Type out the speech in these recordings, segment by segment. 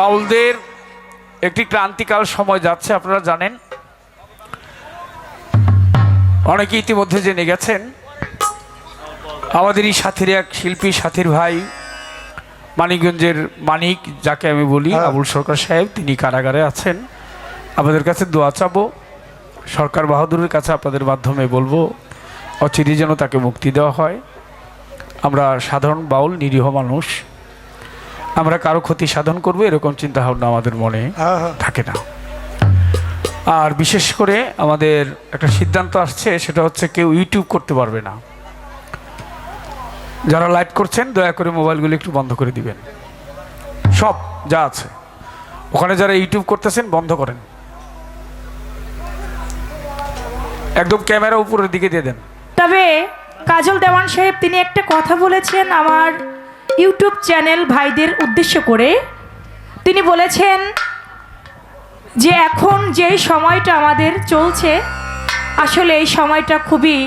বাউলদের একটি ক্রান্তিকাল সময় যাচ্ছে আপনারা জানেন। অনেকে ইতিমধ্যে জেনে গেছেন আমাদেরই সাথীর এক শিল্পী সাথীর ভাই মানিকগঞ্জের মানিক যাকে আমি বলি হ্যাঁ। আবুল সরকার সাহেব তিনি কারাগারে আছেন। আমাদের কাছে দোয়া চাবো সরকার বাহাদুরের কাছে আপনাদের মাধ্যমে বলব অচিরে যেন তাকে মুক্তি দেওয়া হয়। আমরা সাধারণ বাউল নিরীহ মানুষ আমরা কারও ক্ষতি সাধন করব এরকম চিন্তা ভাবনা আমাদের মনে হ্যাঁ হ্যাঁ। থাকে না। আর বিশেষ করে আমাদের একটা সিদ্ধান্ত আসছে সেটা হচ্ছে কেউ ইউটিউব করতে পারবে না। যারা লাইভ করছেন দয়া করে মোবাইলগুলো একটু বন্ধ করে দিবেন। সব যা আছে। ওখানে যারা ইউটিউব করতেছেন বন্ধ করেন। একদম ক্যামেরা উপরের দিকে দিয়ে দেন। তবে কাজল দেওয়ান সাহেব তিনি একটা কথা বলেছেন আমার ইউটিউব চ্যানেল ভাইদের উদ্দেশ্য করে তিনি বলেছেন যে এখন যেই সময়টা আমাদের চলছে, আসলে এই সময়টা খুবই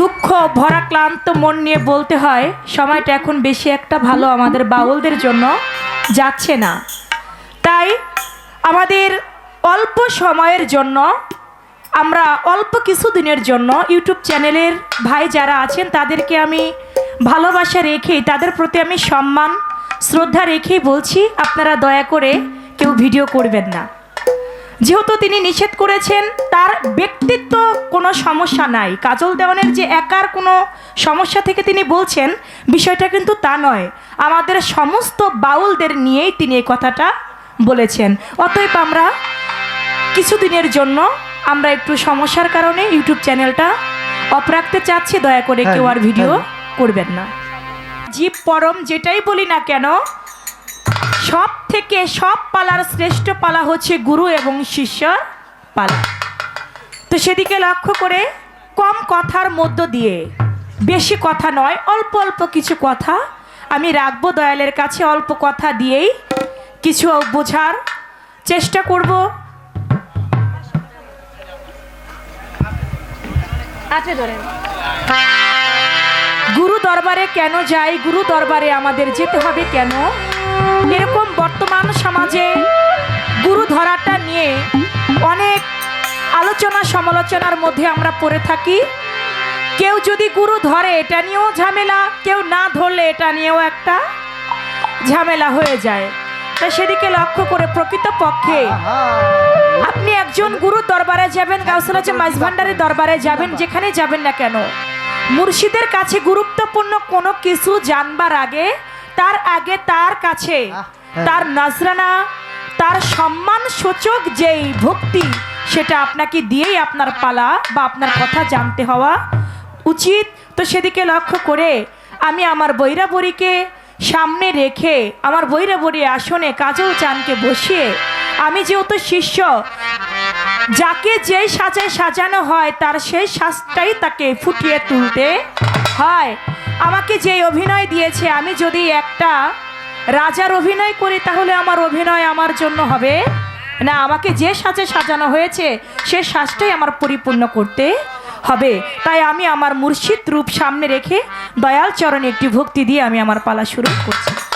দুঃখ ভরা ক্লান্ত মন নিয়ে বলতে হয়, সময়টা এখন বেশি একটা ভালো আমাদের বাউলদের জন্য যাচ্ছে না। তাই আমাদের অল্প সময়ের জন্য, আমরা অল্প কিছু দিনের জন্য ইউটিউব চ্যানেলের ভাই যারা আছেন, তাদেরকে আমি ভালোবাসা রেখেই তাদের প্রতি আমি সম্মান শ্রদ্ধা রেখেই বলছি আপনারা দয়া করে কেউ ভিডিও করবেন না। যেহেতু তিনি নিষেধ করেছেন তার ব্যক্তিত্ব কোনো সমস্যা নাই। কাজল দেওয়ানের যে একার কোনো সমস্যা থেকে তিনি বলছেন বিষয়টা কিন্তু তা নয়। আমাদের সমস্ত বাউলদের নিয়েই তিনি এই কথাটা বলেছেন। অতএব আমরা কিছুদিনের জন্য আমরা একটু সমস্যার কারণে ইউটিউব চ্যানেলটা অফ রাখতে চাচ্ছি দয়া করে কেউ আর ভিডিও করবেন না। জীব পরম যেটাই বলি না কেন সব থেকে সব পালার শ্রেষ্ঠ পালা হচ্ছে গুরু এবং শিষ্যর পালা। তো সেদিকে লক্ষ্য করে কম কথার মধ্য দিয়ে, বেশি কথা নয়, অল্প অল্প কিছু কথা আমি রাখব দয়ালের কাছে, অল্প কথা দিয়েই কিছু বোঝার চেষ্টা করব। আচ্ছা ধরেন। গুরু দরবারে কেন যাই? গুরু দরবারে আমাদের যেতে হবে কেন? এরকম বর্তমান সমাজে গুরু ধরাটা নিয়ে অনেক আলোচনা সমালোচনার মধ্যে আমরা পড়ে থাকি। কেউ যদি গুরু ধরে, এটা নিয়েও ঝামেলা। কেউ না ধরলে, এটা নিয়েও একটা ঝামেলা হয়ে যায়। তা সেদিকে লক্ষ্য করে প্রকৃতপক্ষে আপনি একজন গুরু দরবারে যাবেন গাউসলাচ মাইজ ভান্ডারের দরবারে যাবেন, যেখানে যাবেন না কেন? মুর্শিদের কাছে গুরুত্বপূর্ণ কোনো কিছু জানবার আগে তার আগে তার কাছে তার নজরানা তার সম্মান সূচক যেই ভক্তি সেটা আপনাকে দিয়েই আপনার পালা বা আপনার কথা জানতে হওয়া উচিত। তো সেদিকে লক্ষ্য করে আমি আমার বৈরাবরীকে সামনে রেখে আমার বৈরাবরী আসনে কাজল চানকে বসিয়ে আমি যেহেতু শিষ্য যাকে যেই সাজে সাজানো হয়, তার সেই সাজটাই তাকে ফুটিয়ে তুলতে হয়। আমাকে যেই অভিনয় দিয়েছে, আমি যদি একটা রাজার অভিনয় করি, তাহলে আমার অভিনয় আমার জন্য হবে। না, আমাকে যে সাজে সাজানো হয়েছে, সে সাজটাই আমার পরিপূর্ণ করতে হবে। তাই আমি আমার মুর্শিদ রূপ সামনে রেখে দয়াল চরণে একটি ভক্তি দিয়ে আমি আমার পালা শুরু করছি।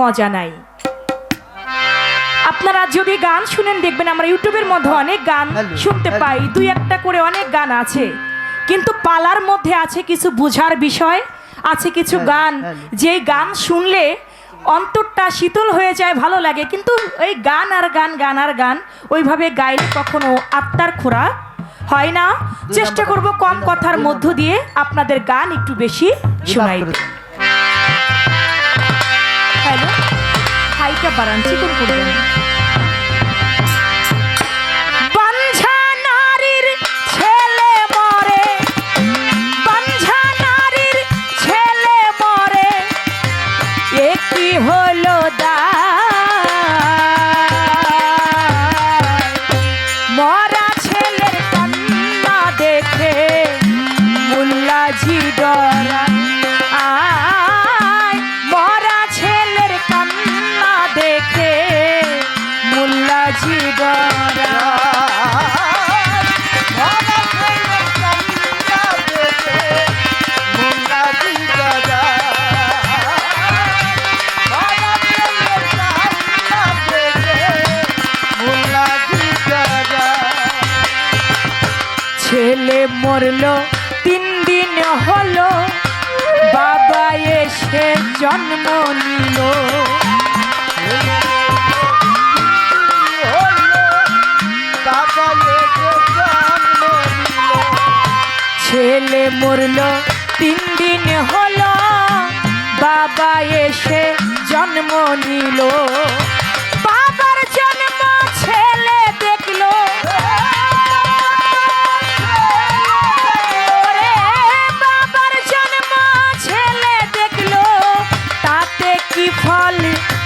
মজা নাই। আপনারা যদি গান শুনেন দেখবেন আমরা ইউটিউবের মধ্যে অনেক গান শুনতে পাই দুই একটা করে অনেক গান আছে। কিন্তু পালার মধ্যে আছে কিছু বুঝার বিষয় আছে কিছু গান। যে গান শুনলে অন্তরটা শীতল হয়ে যায় ভালো লাগে। কিন্তু ওই গান আর গান গান আর গান ওইভাবে গাইলে কখনো আত্মার খোরা হয় না। চেষ্টা করব কম কথার মধ্য দিয়ে আপনাদের গান একটু বেশি শোনাই। হ্যালো হাইটা বাড়ান চিকন করবেন মরলো, তিন দিন হলো। বাবা এসে জন্ম নিল। ছেলে মরলো, তিন দিন হলো। বাবা এসে জন্ম নিল।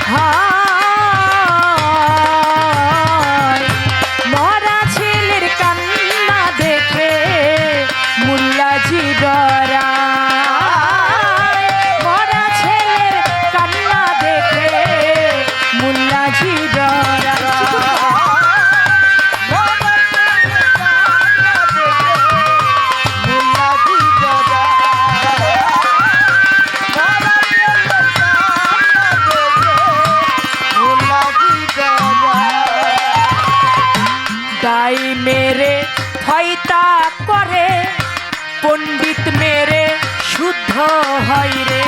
ফল হয়তা করে। পণ্ডিত মেরে শুদ্ধ হয় রে।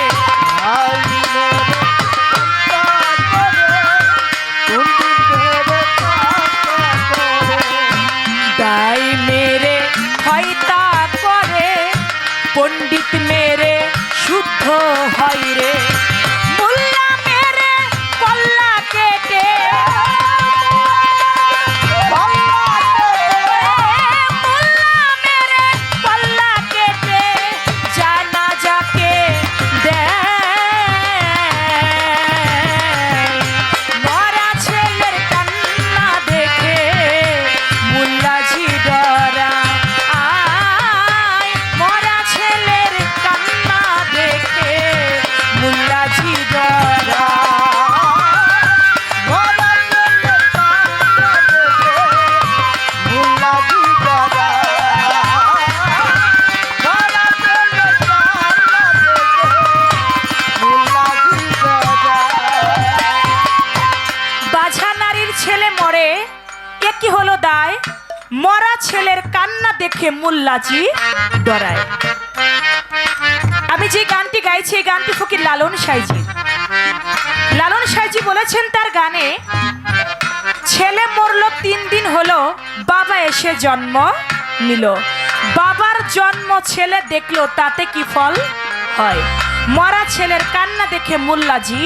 ছেলের কান্না দেখে মুল্লাজি ডরায়। আমি যে গানটি গাইছি, এই গানটি ফকির লালন সাইজি। লালন সাইজি বলেছেন তার গানে, ছেলে মরলো, তিন দিন হলো, বাবা এসে জন্ম নিল। বাবার জন্ম ছেলে দেখল, তাতে কি ফল হয়? মরা ছেলের কান্না দেখে মুল্লাজি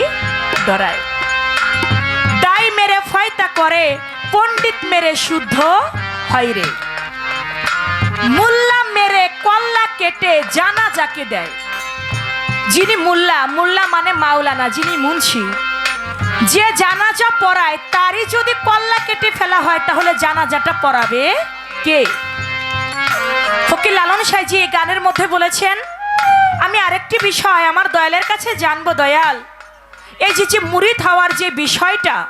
ডরায়। দাই মেরে ফয়তা করে, পণ্ডিত মেরে শুদ্ধ হয় রে। মুল্লা মেরে কল্লা কেটে জানা যাকে দেয়। যিনি মুল্লা মুল্লা মানে মাওলানা, যিনি মুন্সি। যে জানাজা পড়ায়, তারই যদি কল্লা কেটে ফেলা হয়, তাহলে জানাজাটা পড়াবে কে? ফকির লালন সাইজি এই গানের মধ্যে বলেছেন, আমি আরেকটি বিষয় আমার দয়ালের কাছে জানব দয়াল। এই যে যে মুরিদ হওয়ার যে বিষয়টা,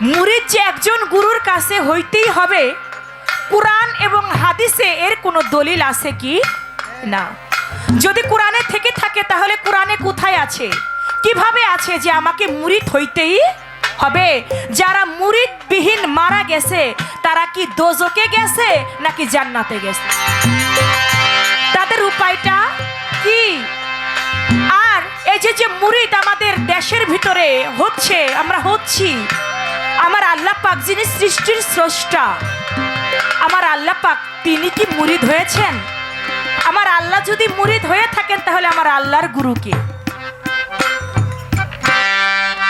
মুরিদ যে একজন গুরুর কাছে হইতেই হবে কোরআন এবং হাদিসে এর কোনো দলিল আছে কি? না। যদি কোরআনে থেকে থাকে, তাহলে কোরআনে কোথায় আছে? কীভাবে আছে যে আমাকে মুরিদ হইতেই হবে? যারা মুরিদবিহীন মারা গেছে, তারা কি দোজকে গেছে নাকি জান্নাতে গেছে? তাদের উপায়টা কি? আর এই যে যে মুরিদ আমাদের দেশের ভিতরে হচ্ছে, আমরা হচ্ছি, আমার আল্লাহ পাক যিনি সৃষ্টির স্রষ্টা আমার আল্লাহ পাক তিনি কি মুরিদ হয়েছেন? আমার আল্লাহ যদি মুরিদ হয়ে থাকেন, তাহলে আমার আল্লাহর গুরুকে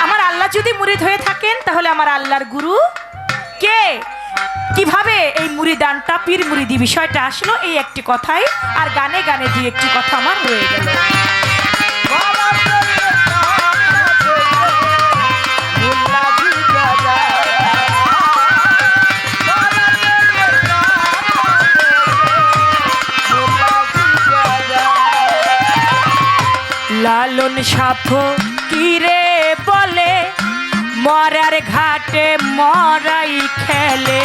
আমার আল্লাহ যদি মুরিদ হয়ে থাকেন, তাহলে আমার আল্লাহর গুরু কে? কীভাবে এই মুরিদানটা পীর মুরিদি বিষয়টা আসলো, এই একটি কথাই, আর গানে গানে দিয়ে একটি কথা আমার রয়ে গেল। সাফ কিরে বলে? মরার ঘাটে মরাই খেলে।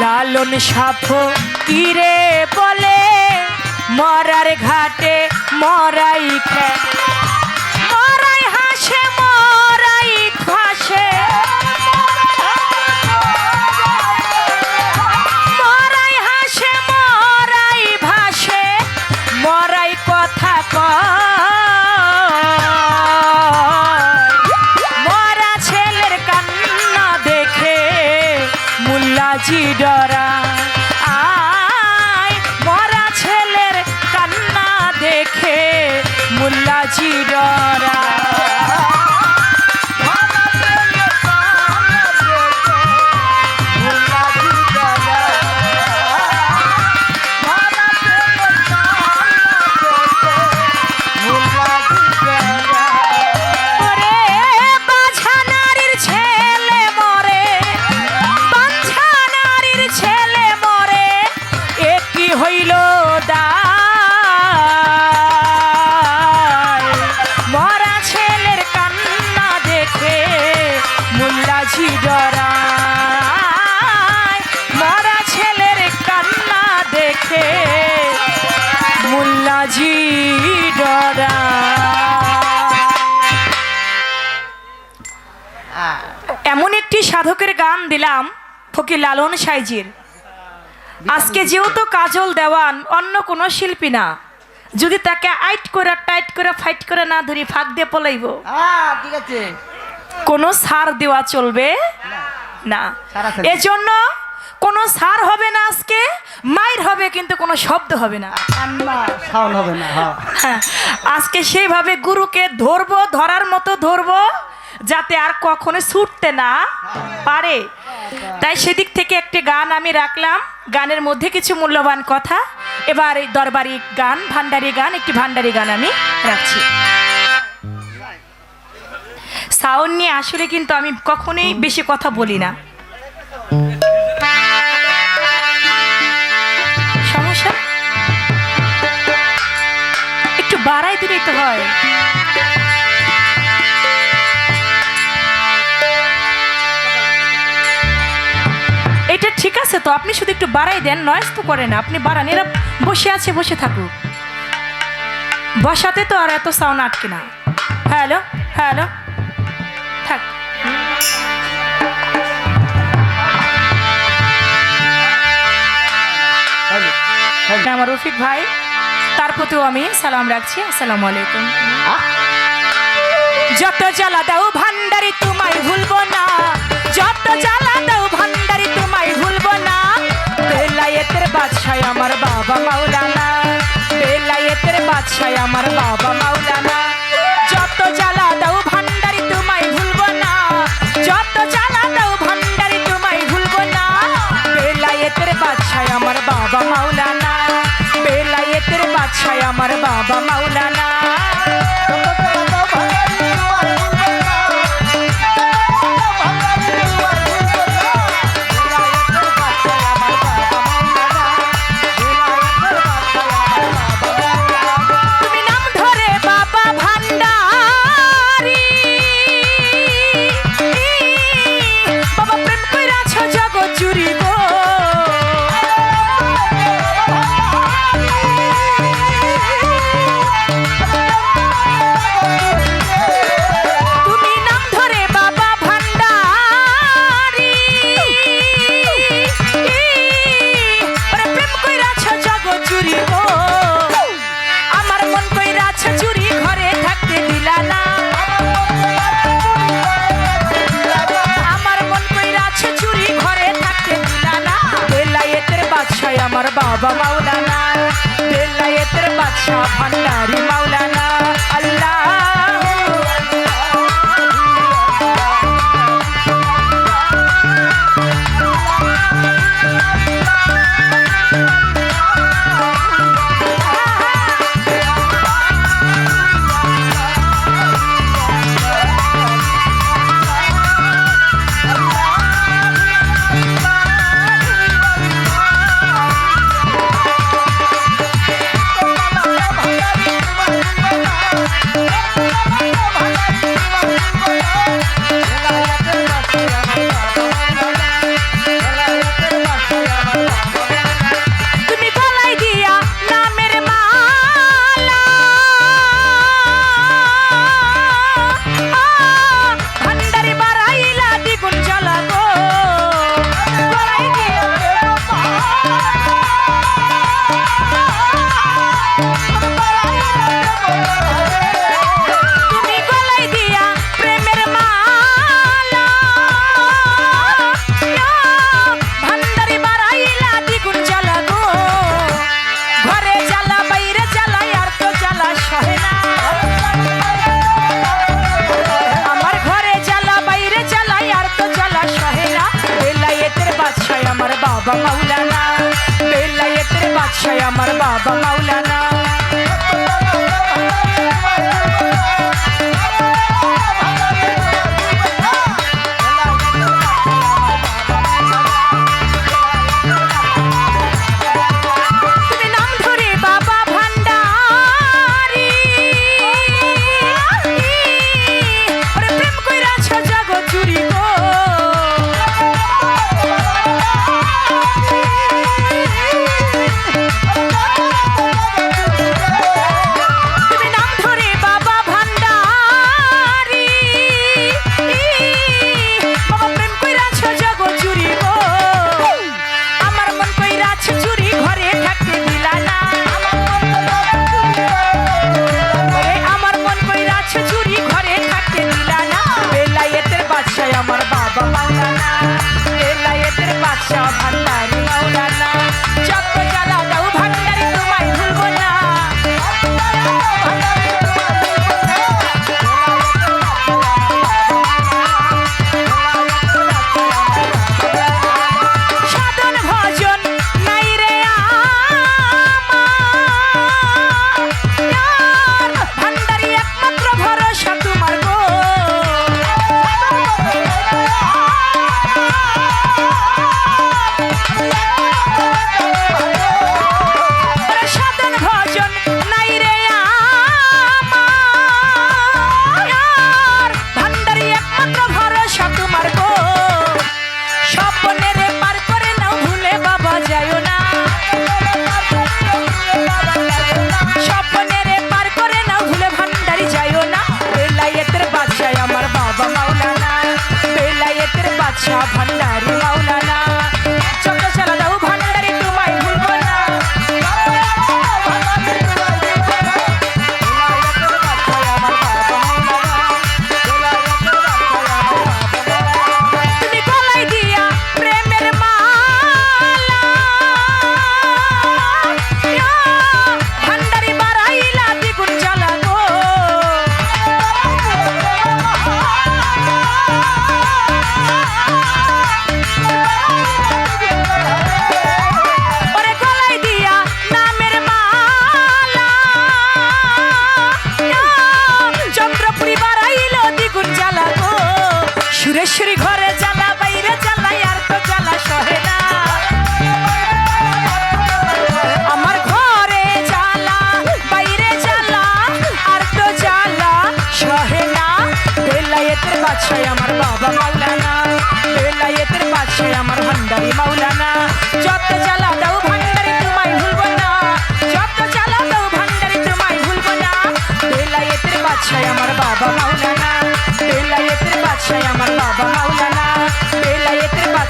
লালন সাফ কিরে বলে? মরার ঘাটে মরাই খেলে। জি ডরা। আয় মরা ছেলের কান্না দেখে মুল্লাজি ডরা। এমন একটি সাধকের গান দিলাম ফকির লালন সাইজির। আজকে যেহেতু কাজল দেওয়ান অন্য কোনো শিল্পী না। যদি তাকে আইট করে টাইট করে ফাইট করে না ধরি ফাঁক দিয়ে পলাইব। ঠিক আছে। কোনো সার দেওয়া চলবে? না। এজন্য কোনো সার হবে না আজকে মাইর হবে কিন্তু কোনো শব্দ হবে না। সাউন্ড হবে না হ্যাঁ। হ্যাঁ, আজকে সেইভাবে গুরুকে ধরবো ধরার মতো ধরবো যাতে আর কখনো ছুটতে না পারে। তাই সেদিক থেকে একটি গান আমি রাখলাম। গানের মধ্যে কিছু মূল্যবান কথা। এবার এই দরবারি গান ভান্ডারি গান একটি ভান্ডারি গান আমি রাখছি। সাউন্ড নিয়ে আসলে কিন্তু আমি কখনোই বেশি কথা বলি না। বাড়াই হয় এটা ঠিক আছে তো আপনি শুধু একটু বাড়াই দেন নয়েস তো করেন আপনি বাড়ান এরা বসে আছে বসে থাকুক। বসাতে তো আর এত সাউন্ড আটকে না। হ্যালো হ্যালো থাক। হ্যালো হ্যালো আমার রফিক ভাই। তার প্রতিও আমি সালাম রাখছি। আসসালামু আলাইকুম। যত জ্বালা দাও ভান্ডারি তোমায় ভুলবো না। যত জ্বালা দাও ভান্ডারি তোমায় ভুলবো না। বেলায়েতের বাদশায় আমার বাবা মাওলানা। বেলায়েতের বাদশায় আমার বাবা মাওলানা। বাবা মাওলানা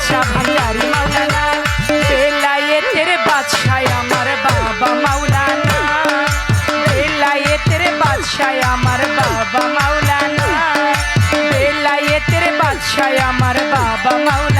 বাদশাহ ভান্ডারি মাওলানা। বেলায়েতের বাদশাহ আমার বাবা মাওলানা। বেলায়েতের বাদশাহ আমার বাবা মাওলানা। বেলায়েতের বাদশাহ আমার বাবা মাওলানা।